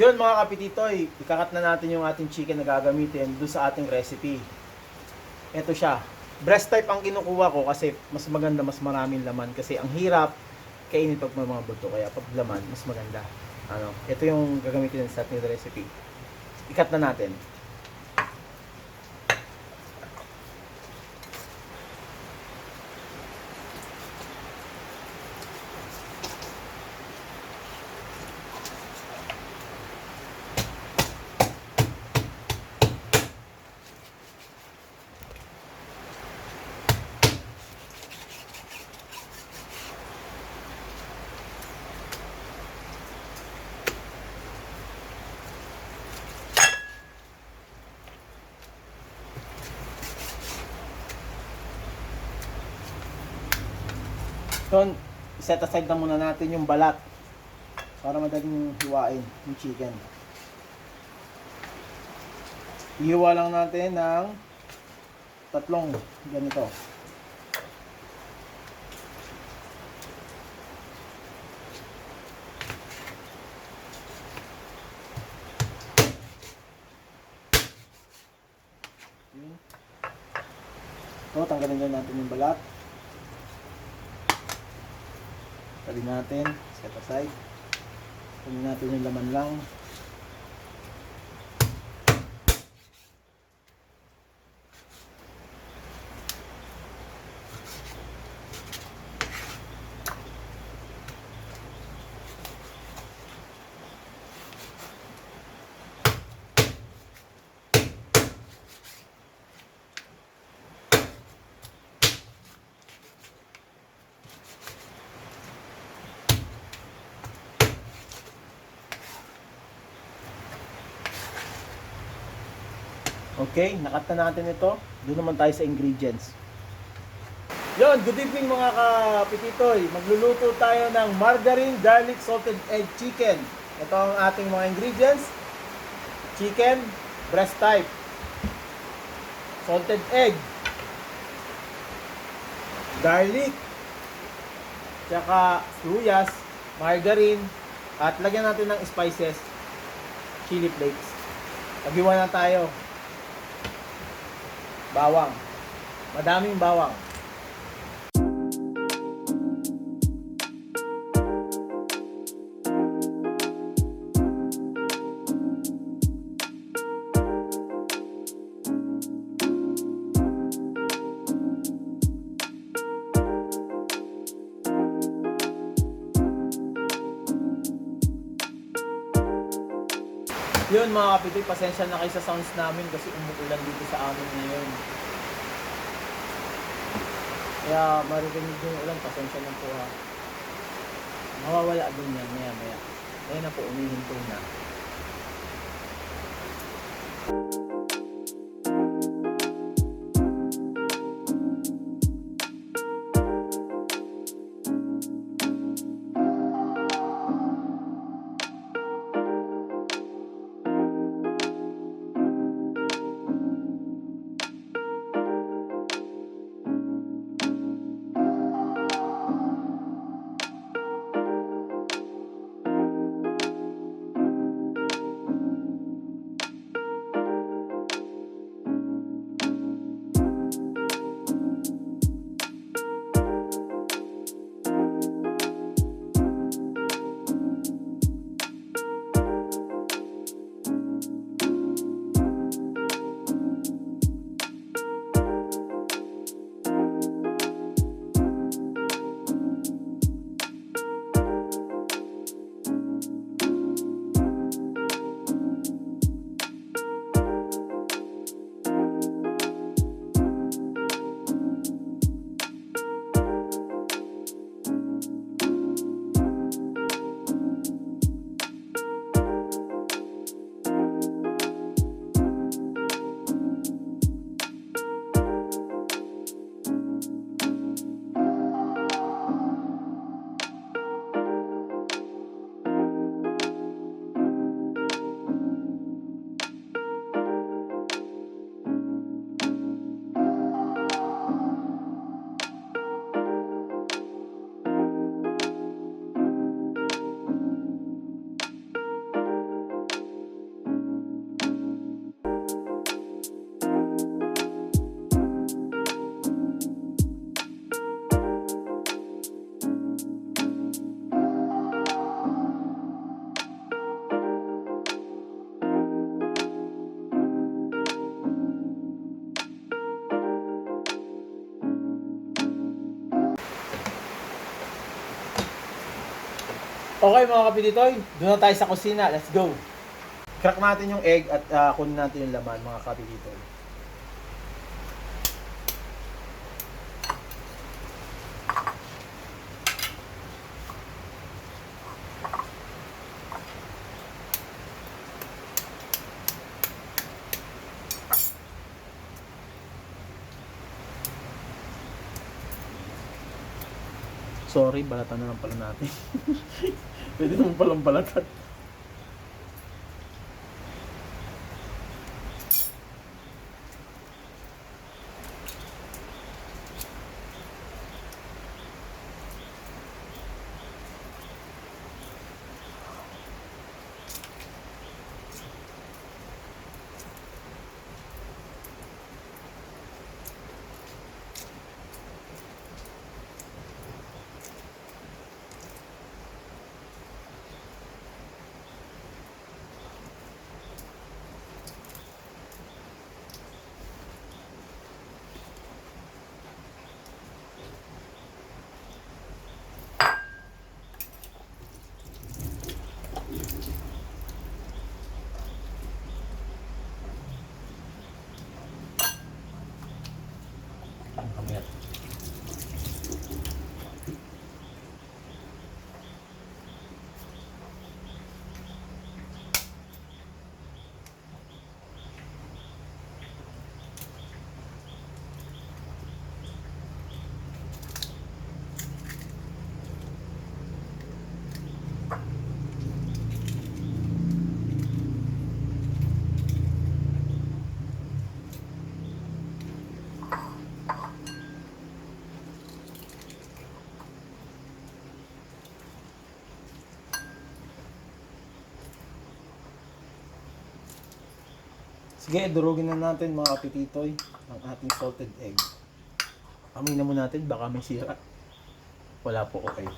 Yun mga kapititoy, ikakat na natin yung ating chicken na gagamitin doon sa ating recipe. Ito siya. Breast type ang kinukuha ko kasi mas maganda, mas maraming laman. Kasi ang hirap kainin pag may mga buto. Kaya pag laman, mas maganda. Ano, ito yung gagamitin sa ating recipe. Ikat na natin. Yun, set aside na muna natin yung balat para madaling hiwain yung chicken. Ihiwa lang natin ng tatlong ganito. Yun. So, tanggalin din natin yung balat. Tabi natin, set aside. Kunin natin yung laman lang. Okay, nakat na natin ito. Doon naman tayo sa ingredients. Yon, good evening mga kapititoy. Magluluto tayo ng margarine garlic salted egg chicken. Ito ang ating mga ingredients. Chicken, breast type. Salted egg. Garlic. Tsaka suyas, margarine. At lagyan natin ng spices. Chili flakes. Tagiwan na tayo. Bawang. Madaming bawang. Mga kapitoy, pasensya na kayo sa sounds namin kasi umuulan dito sa amin ngayon. Kaya maririnig yung ulan, pasensya na po ha. Mawawala din yan maya maya. Kaya na po, umihinto na. Okay mga kapititoy, doon tayo sa kusina. Let's go. Crack natin yung egg at ah, kunin natin yung laman mga kapititoy. Sorry, balatan na lang pala natin. Pwede naman palang balatan. Sige, durugin na natin mga kapititoy ang ating salted egg. Amoy na muna natin, baka may sira. Wala po, okay.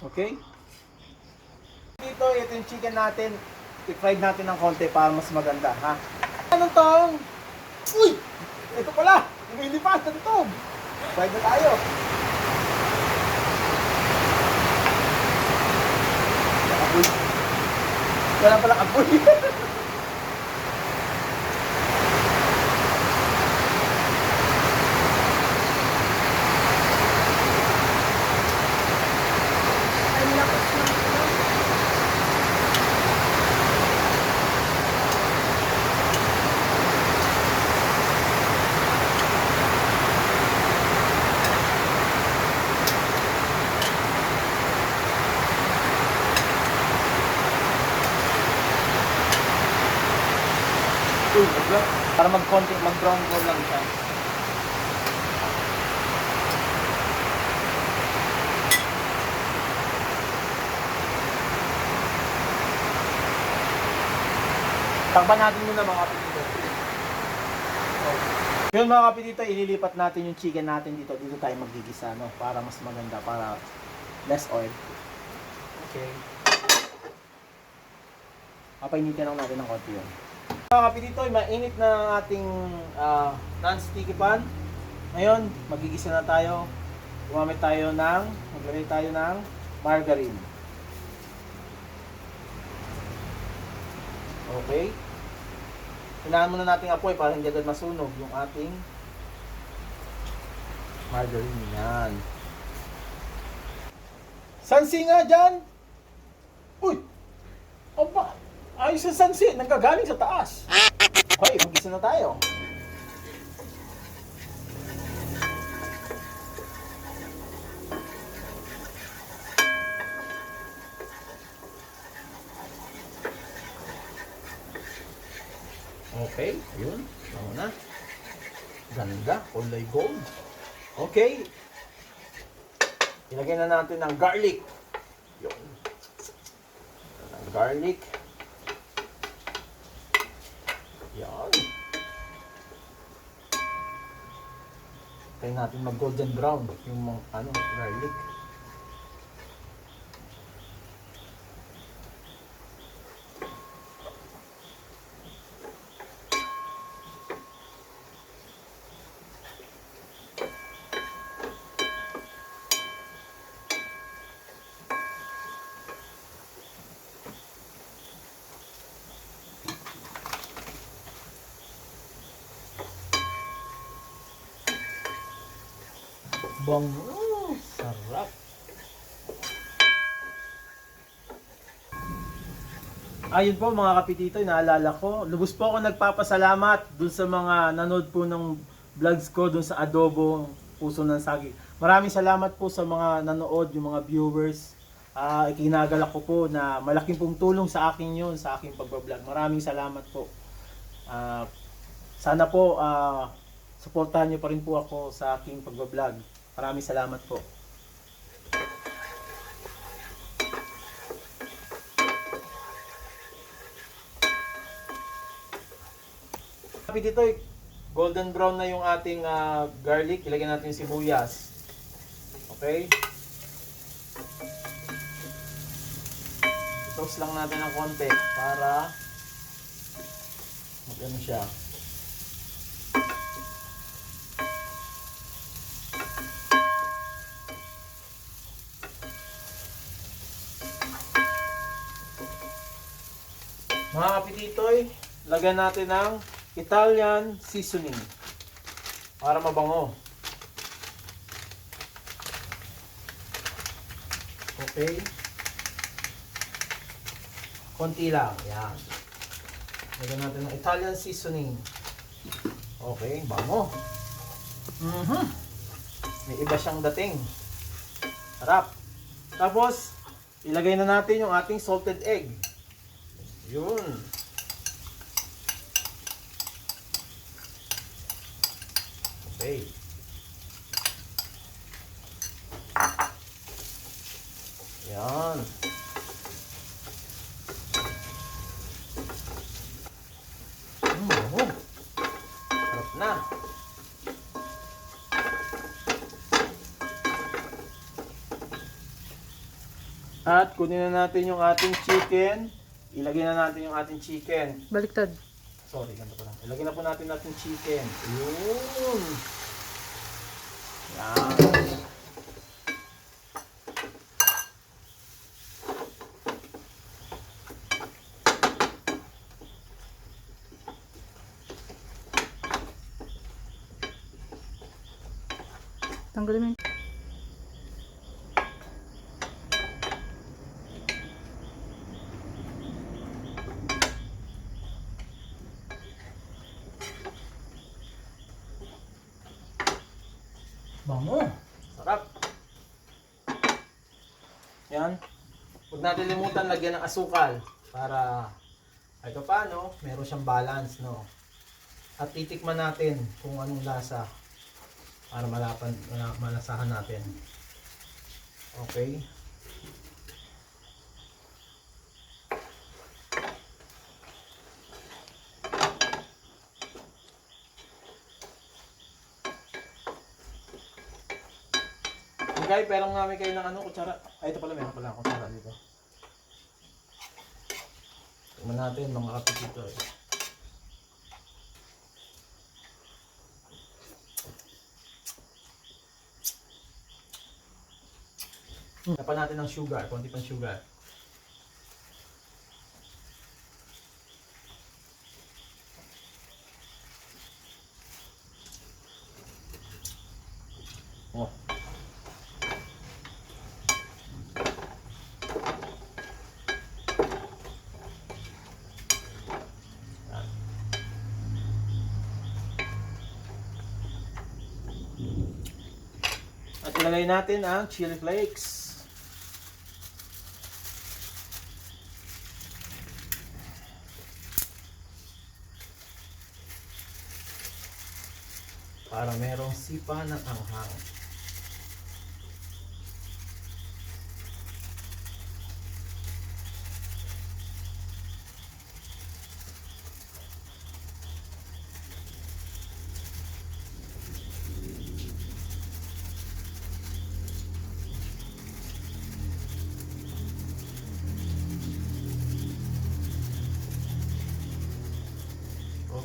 Okay? Dito, ito yung chicken natin. I-fried natin ng konti para mas maganda, ha? Anong tong? Uy! Ito pala! Lumilipad! Ano to? Fried na tayo. Wala pala apoy. Ang lakas ng ulo. Uy, wag Para mag-konti, mag-brown color lang siya. Takpan natin muna mga kapitito. Yun mga kapitito, ililipat natin yung chicken natin dito. Dito tayo magigisa, no? Para mas maganda, para less oil. Okay. Papainitin lang natin ng konti yun. Mga kapitito, mainit na ating ah, non-sticky pan. Ngayon, magigisa na tayo. Gumamit tayo ng, maglagay tayo ng margarine. Okay. Hinaan muna natin apoy para hindi agad masunog yung ating margarine. Yan. Sansi nga dyan! Uy! Aba! Ayos ang sansi! Nagkagaling sa taas! Okay, mag-isa na tayo. Okay, yun. Tama na. Ganda, kulay gold. Okay. Ilagay na natin ng garlic. Yun. Ng garlic. Yan. Kaya natin mag golden brown yung mga ano, garlic. Bango! Sarap! Ayun po mga kapitito, naalala ko. Lubos po ako nagpapasalamat dun sa mga nanood po ng vlogs ko dun sa Adobo Puso ng Sagi. Maraming salamat po sa mga nanood, yung mga viewers. Ah, ikinagalak ko po na malaking pong tulong sa akin yon sa aking pagbablog. Maraming salamat po. Ah, sana po ah, suportahan niyo pa rin po ako sa aking pagbablog. Maraming salamat po. Kapit ito, golden brown na yung ating ah, garlic. Ilagyan natin yung sibuyas. Okay? Toast lang natin ng konti para mag-ano siya. Mga kapititoy, lagyan natin ng Italian seasoning para mabango. Okay. Konti lang. Yan. Lagyan natin ng Italian seasoning. Okay, bango. Mhm. May iba siyang dating. Sarap. Tapos, ilagay na natin yung ating salted egg. Yun. Okay. Yan. Mm, oh. Sarap na. At kunin na natin yung ating chicken. Ilagay na natin yung ating chicken. Baliktad. Sorry, ganito pa lang. Ilagay na po natin natin chicken. Yun. Yan. Tanggalin mo Bango. Sarap. Yan. Huwag natin limutan lagyan ng asukal para ay paano, meron siyang balance, no? At titikman natin kung anong lasa para malapan, mala- malasahan natin. Okay? Okay, pero namin kayo ng ano, kutsara. Ay, ito pala, meron pala akong kutsara dito. Tingnan natin mga kapitito eh. Hmm. Tapan natin ng sugar, konti pang sugar. Ilagay natin ang chili flakes. Para merong sipa ng anghang.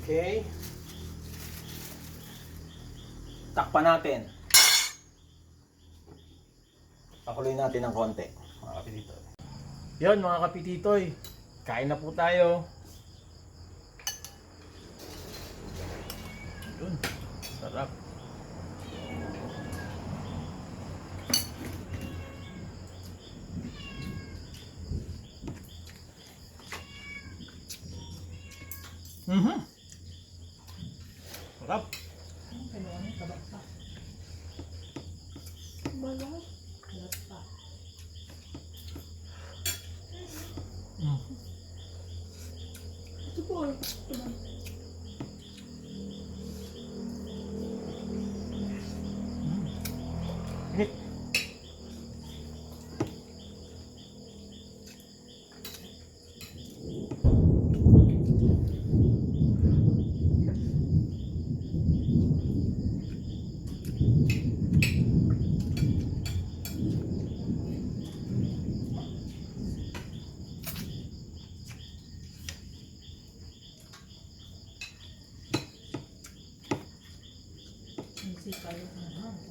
Okay. Takpan natin. Pakuloy natin ng konti, mga kapititoy. Yon mga kapititoy, kain na po tayo. Yun, sarap. Mhm. Sarap. Malas. Mm. Ito po. Ito ba? Mm, sarap.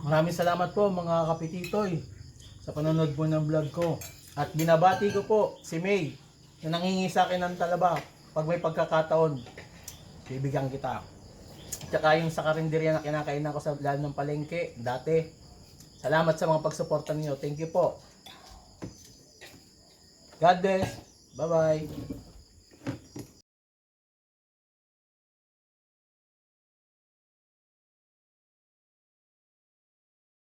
Maraming salamat po mga kapititoy sa panonood po ng vlog ko. At binabati ko po si May na nangingi sa akin ng talaba pag may pagkakataon. Bibigyan kita. Tsaka yung sa karinderya na kinakainan ko sa lalo ng palengke dati. Salamat sa mga pagsuporta niyo. Thank you po. God bless. Bye-bye.